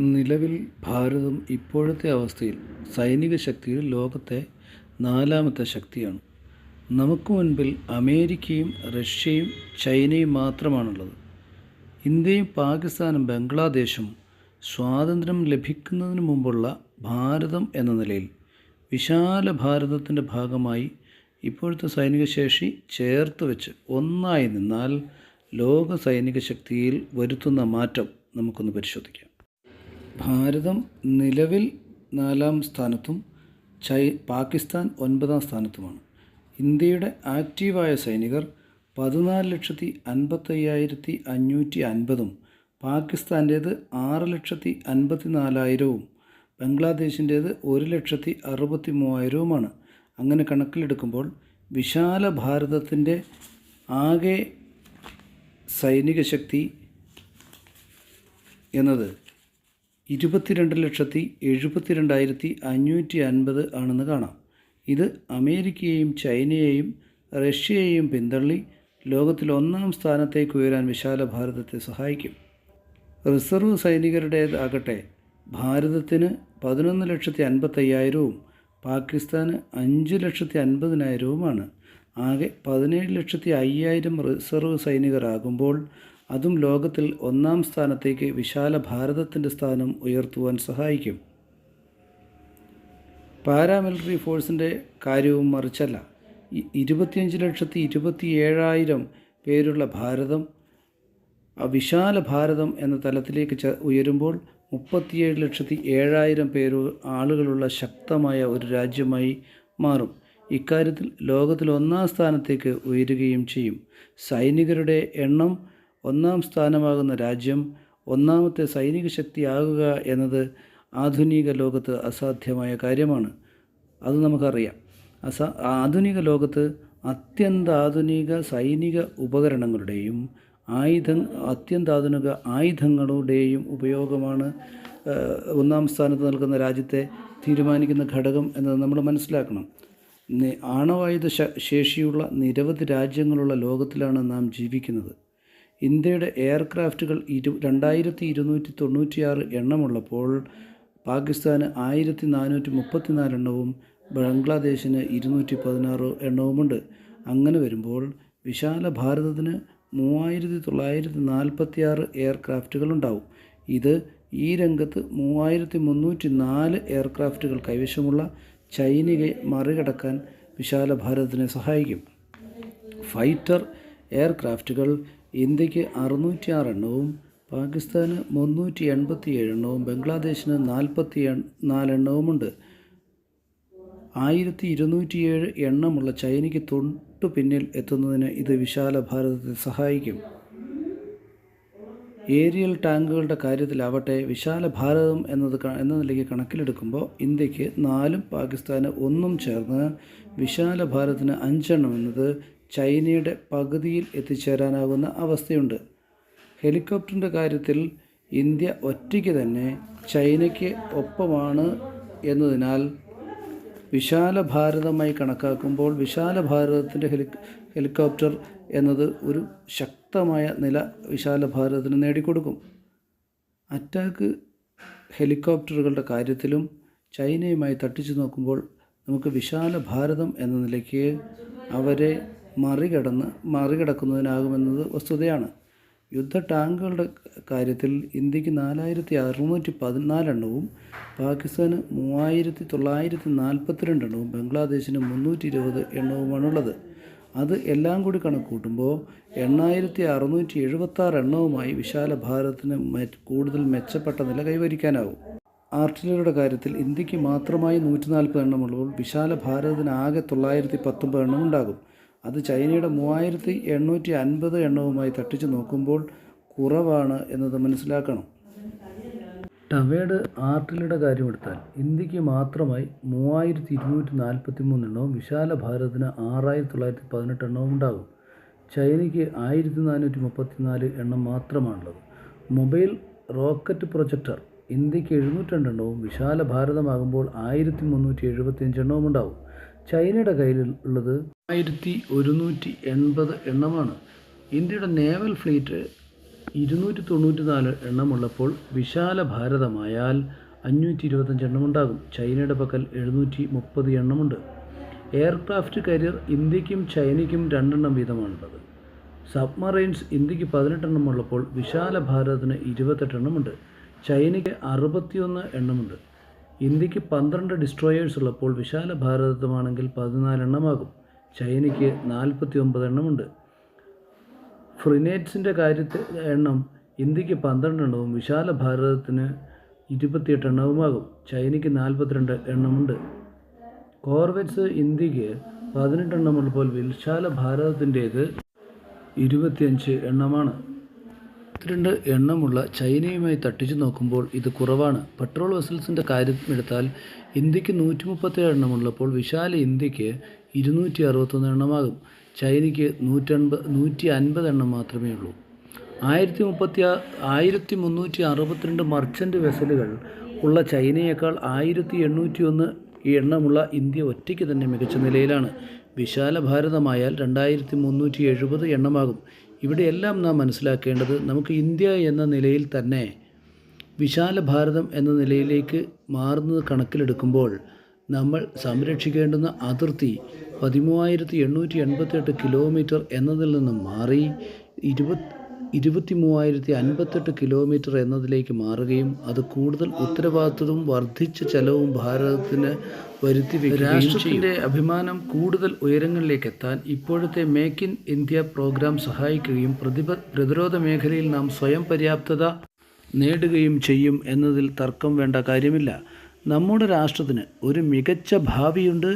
നിലവിൽ ഭാരതം ഇപ്പോഴത്തെ അവസ്ഥയിൽ സൈനിക ശക്തിയിൽ ലോകത്തെ നാലാമത്തെ ശക്തിയാണ്. നമുക്ക് മുൻപിൽ അമേരിക്കയും റഷ്യയും ചൈനയും മാത്രമാണുള്ളത്. ഇന്ത്യയും പാകിസ്ഥാനും ബംഗ്ലാദേശും സ്വാതന്ത്ര്യം ലഭിക്കുന്നതിന് മുമ്പുള്ള ഭാരതം എന്ന നിലയിൽ വിശാല ഭാരതത്തിന്റെ ഭാഗമായി ഇപ്പോഴത്തെ സൈനിക ശേഷി ചേർത്ത് വെച്ച് ഒന്നായി നിന്നാൽ ലോക സൈനിക ശക്തിയിൽ വരുത്തുന്ന മാറ്റം നമുക്കൊന്ന് പരിശോധിക്കാം. ഭാരതം നിലവിൽ നാലാം സ്ഥാനത്തും ചൈ പാകിസ്ഥാൻ ഒൻപതാം സ്ഥാനത്തുമാണ്. ഇന്ത്യയുടെ ആക്റ്റീവായ സൈനികർ പതിനാല് ലക്ഷത്തി അൻപത്തയ്യായിരത്തി അഞ്ഞൂറ്റി അൻപതും പാകിസ്ഥാന്റേത് ആറ് ലക്ഷത്തി അൻപത്തി നാലായിരവും ബംഗ്ലാദേശിന്റേത് ഒരു ലക്ഷത്തി അറുപത്തി മൂവായിരവുമാണ്. അങ്ങനെ കണക്കിലെടുക്കുമ്പോൾ വിശാല ഭാരതത്തിന്റെ ആകെ സൈനിക ശക്തി എന്നത് ഇരുപത്തിരണ്ട് ലക്ഷത്തി എഴുപത്തി രണ്ടായിരത്തി അഞ്ഞൂറ്റി അൻപത് ആണെന്ന് കാണാം. ഇത് അമേരിക്കയെയും ചൈനയെയും റഷ്യയെയും പിന്തള്ളി ലോകത്തിൽ ഒന്നാം സ്ഥാനത്തേക്ക് ഉയരാൻ വിശാല ഭാരതത്തെ സഹായിക്കും. റിസർവ് സൈനികരുടേതാകട്ടെ ഭാരതത്തിന് പതിനൊന്ന് ലക്ഷത്തി അൻപത്തയ്യായിരവും പാകിസ്ഥാന് അഞ്ച് ലക്ഷത്തി അൻപതിനായിരവുമാണ്. ആകെ പതിനേഴ് ലക്ഷത്തി അയ്യായിരം റിസർവ് സൈനികരാകുമ്പോൾ അതും ലോകത്തിൽ ഒന്നാം സ്ഥാനത്തേക്ക് വിശാല ഭാരതത്തിന്റെ സ്ഥാനം ഉയർത്തുവാൻ സഹായിക്കും. പാരാമിലിറ്ററി ഫോഴ്സിന്റെ കാര്യവും മറിച്ചല്ല. ഇരുപത്തിയഞ്ച് ലക്ഷത്തി ഇരുപത്തി ഏഴായിരം പേരുള്ള ഭാരതം വിശാല ഭാരതം എന്ന തലത്തിലേക്ക് ഉയരുമ്പോൾ മുപ്പത്തിയേഴ് ലക്ഷത്തി ഏഴായിരം പേര് ആളുകളുള്ള ശക്തമായ ഒരു രാജ്യമായി മാറും. ഇക്കാര്യത്തിൽ ലോകത്തിൽ ഒന്നാം സ്ഥാനത്തേക്ക് ഉയരുകയും ചെയ്യും. സൈനികരുടെ എണ്ണം ഒന്നാം സ്ഥാനമാകുന്ന രാജ്യം ഒന്നാമത്തെ സൈനിക ശക്തിയാകുക എന്നത് ആധുനിക ലോകത്ത് അസാധ്യമായ കാര്യമാണ്. അത് നമുക്കറിയാം. അസ ആധുനിക ലോകത്ത് അത്യന്താധുനിക സൈനിക ഉപകരണങ്ങളുടെയും ആയുധ അത്യന്താധുനിക ആയുധങ്ങളുടെയും ഉപയോഗമാണ് ഒന്നാം സ്ഥാനത്ത് നിൽക്കുന്ന രാജ്യത്തെ തീരുമാനിക്കുന്ന ഘടകം എന്നത് നമ്മൾ മനസ്സിലാക്കണം. ആണവായുധ ശേഷിയുള്ള നിരവധി രാജ്യങ്ങളുള്ള ലോകത്തിലാണ് നാം ജീവിക്കുന്നത്. ഇന്ത്യയുടെ എയർക്രാഫ്റ്റുകൾ ഇരു രണ്ടായിരത്തി ഇരുന്നൂറ്റി തൊണ്ണൂറ്റിയാറ് എണ്ണമുള്ളപ്പോൾ പാകിസ്ഥാന് ആയിരത്തി നാനൂറ്റി മുപ്പത്തിനാല് എണ്ണവും ബംഗ്ലാദേശിന് ഇരുന്നൂറ്റി പതിനാറ് എണ്ണവുമുണ്ട്. അങ്ങനെ വരുമ്പോൾ വിശാല ഭാരതത്തിന് മൂവായിരത്തി തൊള്ളായിരത്തി നാൽപ്പത്തി ആറ് എയർക്രാഫ്റ്റുകൾ ഇത് ഈ രംഗത്ത് മൂവായിരത്തി മുന്നൂറ്റി നാല് എയർക്രാഫ്റ്റുകൾ കൈവശമുള്ള ചൈനയെ മറികടക്കാൻ വിശാല ഭാരതത്തിനെ സഹായിക്കും. ഫൈറ്റർ എയർക്രാഫ്റ്റുകൾ ഇന്ത്യയ്ക്ക് അറുന്നൂറ്റി ആറ് എണ്ണവും പാകിസ്ഥാന് മുന്നൂറ്റി എൺപത്തി എണ്ണവും ബംഗ്ലാദേശിന് നാൽപ്പത്തി നാലെണ്ണവുമുണ്ട് ആയിരത്തി ഇരുന്നൂറ്റിയേഴ് എണ്ണമുള്ള ചൈനയ്ക്ക് തൊട്ടു പിന്നിൽ എത്തുന്നതിന് ഇത് വിശാല ഭാരതത്തെ സഹായിക്കും. ഏരിയൽ ടാങ്കുകളുടെ കാര്യത്തിലാവട്ടെ വിശാല ഭാരതം എന്നത് എന്ന നിലയ്ക്ക് കണക്കിലെടുക്കുമ്പോൾ ഇന്ത്യയ്ക്ക് നാലും പാകിസ്ഥാന് ഒന്നും ചേർന്ന് വിശാല ഭാരതത്തിന് അഞ്ചെണ്ണം എന്നത് ചൈനയുടെ പകുതിയിൽ എത്തിച്ചേരാനാകുന്ന അവസ്ഥയുണ്ട്. ഹെലികോപ്റ്ററിന്റെ കാര്യത്തിൽ ഇന്ത്യ ഒറ്റയ്ക്ക് തന്നെ ചൈനയ്ക്ക് ഒപ്പമാണ് എന്നതിനാൽ വിശാല ഭാരതമായി കണക്കാക്കുമ്പോൾ വിശാല ഭാരതത്തിന്റെ ഹെലി ഹെലികോപ്റ്റർ എന്നത് ഒരു ശക്തമായ നില വിശാല ഭാരതത്തിന് നേടിക്കൊടുക്കും. അറ്റാക്ക് ഹെലികോപ്റ്ററുകളുടെ കാര്യത്തിലും ചൈനയുമായി തട്ടിച്ചു നോക്കുമ്പോൾ നമുക്ക് വിശാല ഭാരതം എന്ന നിലയ്ക്ക് അവരെ മറികടന്ന് മറികടക്കുന്നതിനാകുമെന്നത് വസ്തുതയാണ്. യുദ്ധ ടാങ്കുകളുടെ കാര്യത്തിൽ ഇന്ത്യയ്ക്ക് നാലായിരത്തി അറുന്നൂറ്റി പതിനാലെണ്ണവും പാകിസ്ഥാന് മൂവായിരത്തി തൊള്ളായിരത്തി നാൽപ്പത്തിരണ്ട് എണ്ണവും ബംഗ്ലാദേശിന് മുന്നൂറ്റി ഇരുപത് എണ്ണവുമാണുള്ളത്. അത് എല്ലാം കൂടി കണക്ക് കൂട്ടുമ്പോൾ എണ്ണായിരത്തി അറുന്നൂറ്റി എഴുപത്താറ് എണ്ണവുമായി വിശാല ഭാരതത്തിന് മെ കൂടുതൽ മെച്ചപ്പെട്ട നില കൈവരിക്കാനാവും. ആർട്ടിലറിയുടെ കാര്യത്തിൽ ഇന്ത്യയ്ക്ക് മാത്രമായി നൂറ്റി നാൽപ്പത് എണ്ണമുള്ളപ്പോൾ വിശാല ഭാരതത്തിന് ആകെ തൊള്ളായിരത്തി പത്തൊമ്പത് എണ്ണം ഉണ്ടാകും അത് ചൈനയുടെ മൂവായിരത്തി എണ്ണൂറ്റി അൻപത് എണ്ണവുമായി തട്ടിച്ചു നോക്കുമ്പോൾ കുറവാണ് എന്നത് മനസ്സിലാക്കണം. ടവേഡ് ആർട്ടിലറിയുടെ കാര്യമെടുത്താൽ ഇന്ത്യയ്ക്ക് മാത്രമായി മൂവായിരത്തി ഇരുന്നൂറ്റി നാൽപ്പത്തി മൂന്ന് എണ്ണവും വിശാല ഭാരതത്തിന് ആറായിരത്തി തൊള്ളായിരത്തി പതിനെട്ട് എണ്ണവും ഉണ്ടാകും. ചൈനയ്ക്ക് ആയിരത്തി നാനൂറ്റി മുപ്പത്തിനാല് എണ്ണം മാത്രമാണുള്ളത്. മൊബൈൽ റോക്കറ്റ് പ്രൊജക്ടർ ഇന്ത്യയ്ക്ക് എഴുന്നൂറ്റി എണ്ണവും വിശാല ഭാരതമാകുമ്പോൾ ആയിരത്തി മുന്നൂറ്റി എഴുപത്തിയഞ്ച് എണ്ണവും ഉണ്ടാവും ചൈനയുടെ കയ്യിലുള്ളത് ആയിരത്തി ഒരുന്നൂറ്റി എൺപത് എണ്ണമാണ്. ഇന്ത്യയുടെ നേവൽ ഫ്ലീറ്റ് ഇരുന്നൂറ്റി തൊണ്ണൂറ്റി നാല് എണ്ണമുള്ളപ്പോൾ വിശാല ഭാരതമായാൽ അഞ്ഞൂറ്റി ഇരുപത്തഞ്ച് എണ്ണമുണ്ടാകും. ചൈനയുടെ പക്കൽ എഴുന്നൂറ്റി മുപ്പത് എണ്ണമുണ്ട്. എയർക്രാഫ്റ്റ് കരിയർ ഇന്ത്യക്കും ചൈനയ്ക്കും രണ്ടെണ്ണം വീതമാണുള്ളത്. സബ്മറൈൻസ് ഇന്ത്യയ്ക്ക് പതിനെട്ടെണ്ണം ഉള്ളപ്പോൾ വിശാല ഭാരതത്തിന് ഇരുപത്തെട്ടെണ്ണമുണ്ട് ചൈനയ്ക്ക് അറുപത്തിയൊന്ന് എണ്ണമുണ്ട്. ഇന്ത്യയ്ക്ക് പന്ത്രണ്ട് ഡിസ്ട്രോയേഴ്സ് ഉള്ളപ്പോൾ വിശാല ഭാരതത്വമാണെങ്കിൽ പതിനാലെണ്ണമാകും. ചൈനയ്ക്ക് നാൽപ്പത്തി ഒമ്പത് എണ്ണമുണ്ട് ഫ്രിനേറ്റ്സിന്റെ കാര്യത്തിൽ എണ്ണം ഇന്ത്യയ്ക്ക് പന്ത്രണ്ട് എണ്ണവും വിശാല ഭാരതത്തിന് ഇരുപത്തിയെട്ട് എണ്ണവുമാകും ചൈനയ്ക്ക് നാൽപ്പത്തിരണ്ട് എണ്ണമുണ്ട്. കോർവെറ്റ്സ് ഇന്ത്യയ്ക്ക് പതിനെട്ട് എണ്ണമുള്ളപ്പോൾ വിശാല ഭാരതത്തിന്റേത് ഇരുപത്തിയഞ്ച് എണ്ണമാണ്. ഇരുപത്തിരണ്ട് എണ്ണമുള്ള ചൈനയുമായി തട്ടിച്ചു നോക്കുമ്പോൾ ഇത് കുറവാണ്. പെട്രോൾ വെസൽസിന്റെ കാര്യം എടുത്താൽ ഇന്ത്യയ്ക്ക് നൂറ്റി മുപ്പത്തേഴ് എണ്ണമുള്ളപ്പോൾ വിശാല ഇന്ത്യയ്ക്ക് ഇരുന്നൂറ്റി അറുപത്തൊന്ന് എണ്ണമാകും. ചൈനയ്ക്ക് നൂറ്റൻപത് നൂറ്റി അൻപത് എണ്ണം മാത്രമേ ഉള്ളൂ. ആയിരത്തി മുപ്പത്തി ആയിരത്തി മുന്നൂറ്റി അറുപത്തിരണ്ട് മർച്ചന്റ് വെസലുകൾ ഉള്ള ചൈനയേക്കാൾ ആയിരത്തി എണ്ണൂറ്റി ഒന്ന് എണ്ണമുള്ള ഇന്ത്യ ഒറ്റയ്ക്ക് തന്നെ മികച്ച നിലയിലാണ്. വിശാല ഭാരതമായാൽ രണ്ടായിരത്തി മുന്നൂറ്റി എഴുപത് എണ്ണമാകും. ഇവിടെയെല്ലാം നാം മനസ്സിലാക്കേണ്ടത് നമുക്ക് ഇന്ത്യ എന്ന നിലയിൽ തന്നെ വിശാല ഭാരതം എന്ന നിലയിലേക്ക് മാറുന്നത് കണക്കിലെടുക്കുമ്പോൾ നമ്മൾ സംരക്ഷിക്കേണ്ടുന്ന അതിർത്തി പതിമൂവായിരത്തി എണ്ണൂറ്റി എൺപത്തെട്ട് കിലോമീറ്റർ എന്നതിൽ നിന്നും മാറി ഇരുപത് ഇരുപത്തി മൂവായിരത്തി അൻപത്തെട്ട് കിലോമീറ്റർ എന്നതിലേക്ക് മാറുകയും അത് കൂടുതൽ ഉത്തരവാദിത്വവും വർദ്ധിച്ച ചെലവും ഭാരതത്തിന് വരുത്തി രാഷ്ട്രത്തിന്റെ അഭിമാനം കൂടുതൽ ഉയരങ്ങളിലേക്ക് എത്താൻ ഇപ്പോഴത്തെ മേക്ക് ഇൻ ഇന്ത്യ പ്രോഗ്രാം സഹായിക്കുകയും പ്രതിപ പ്രതിരോധ മേഖലയിൽ നാം സ്വയം പര്യാപ്തത നേടുകയും ചെയ്യും എന്നതിൽ തർക്കം വേണ്ട കാര്യമില്ല. നമ്മുടെ രാഷ്ട്രത്തിന് ഒരു മികച്ച ഭാവിയുണ്ട്.